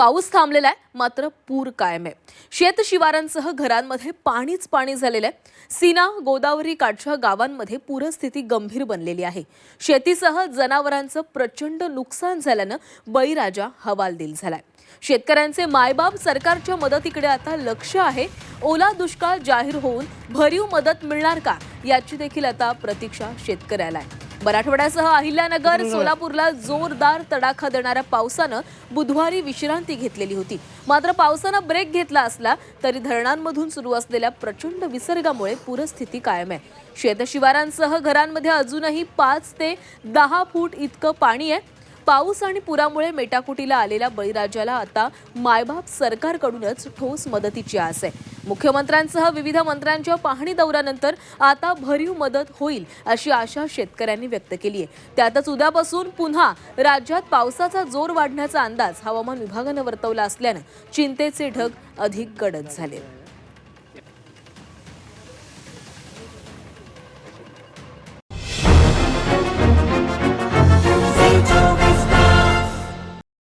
पाऊस थांबलेला आहे मात्र पूर कायम आहे. शेत शिवारांसह घरांमध्ये पाणीच पाणी झालेलं आहे. सीना गोदावरी काठच्या गावांमध्ये पूरस्थिती गंभीर बनलेली आहे. शेतीसह जनावरांचं प्रचंड नुकसान झाल्यानं बळीराजा हवालदिल झालाय. शेतकऱ्यांचे मायबाप सरकारच्या मदतीकडे आता लक्ष आहे. ओला दुष्काळ जाहीर होऊन भरीव मदत मिळणार का याची देखील आता प्रतीक्षा शेतकऱ्याला आहे. मराठवाड्यासह अहिल्यानगर सोलापूरला जोरदार तडाखा देणाऱ्या पावसानं बुधवारी विश्रांती घेतलेली होती. मात्र पावसानं ब्रेक घेतला असला तरी धरणांमधून सुरू असलेल्या प्रचंड विसर्गामुळे पूरस्थिती कायम आहे. शेतशिवारांसह घरांमध्ये अजूनही पाच ते दहा फूट इतकं पाणी आहे. पाऊस आणि पुरामुळे मेटाकुटीला आलेल्या बळीराजाला आता मायबाप सरकारकडूनच ठोस मदतीची आस आहे. मुख्यमंत्र्यांसह विविध मंत्र्यांच्या पाहणी दौऱ्यानंतर आता भरीव मदत होईल अशी आशा शेतकऱ्यांनी व्यक्त केली आहे त्यातच उद्यापासून पुन्हा राज्यात पावसाचा जोर वाढण्याचा अंदाज हवामान विभागानं वर्तवला असल्यानं चिंतेचे ढग अधिक गडद झाले.